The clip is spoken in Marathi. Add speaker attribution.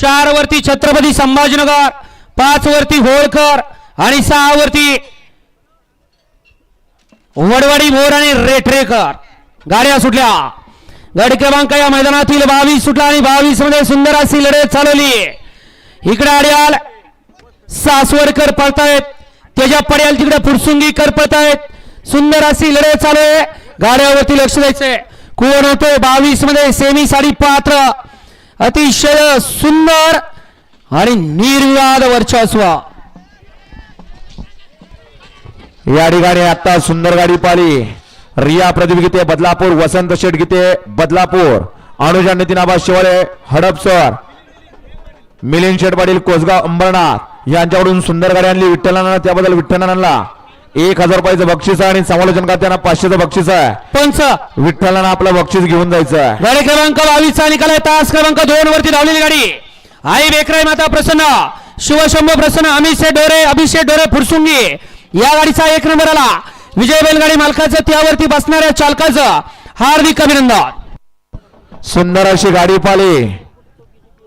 Speaker 1: चार वरती छत्रपती संभाजीनगर पाच वरती होळकर आणि सहा वरती वडवाडी मोर आणि रेठरेकर गाड्या सुटल्या. गड क्रमांक या मैदानातील बावीस सुटला आणि बावीसमध्ये सुंदर अशी लढत चालवली. इकडे आड्याल सासवडकर पळतायत. त्याच्या पड्याल तिकडे फुरसुंगीकर पळतायत. सुंदर अशी लढत चालू आहे. गाड्यावरती लक्ष द्यायचंय. कोण होतो बावीसमध्ये सेमी साडी पात्र. अतिशय सुंदर आणि निर्विवाद वर्चस्व.
Speaker 2: या ठिकाणी आता सुंदर गाडी पाली. रिया प्रदीप गीते बदलापूर वसंत शेठ गीते बदलापूर. अनुजा नितीन आबा शिवाळे हडपसर मिलिंद शेठ पाटील कोसगाव अंबरनाथ. यांच्याकडून सुंदर गाडी आणली विठ्ठलांना त्याबद्दल विठ्ठलांना एक हजार रुपयाचं बक्षीस आहे आणि समालोचन करताना पाचशेचं बक्षीस आहे.
Speaker 1: पंच.
Speaker 2: विठ्ठलांना आपलं बक्षीस घेऊन जायचं आहे.
Speaker 1: गाडी क्रमांक बावीसचा निकाल आहे. तास क्रमांक दोन वरती धावलेली गाडी. आई बेकराई माता प्रसन्न. शिवशंभ प्रसन्न. अमित डोरे अभिषेक डोरे फुरसुंगी. या गाडीचा एक नंबर आला. विजय बैलगाडी मालकाचं त्यावरती बसणाऱ्या चालकाचं हार्दिक अभिनंदन.
Speaker 2: सुंदर अशी गाडी पाली.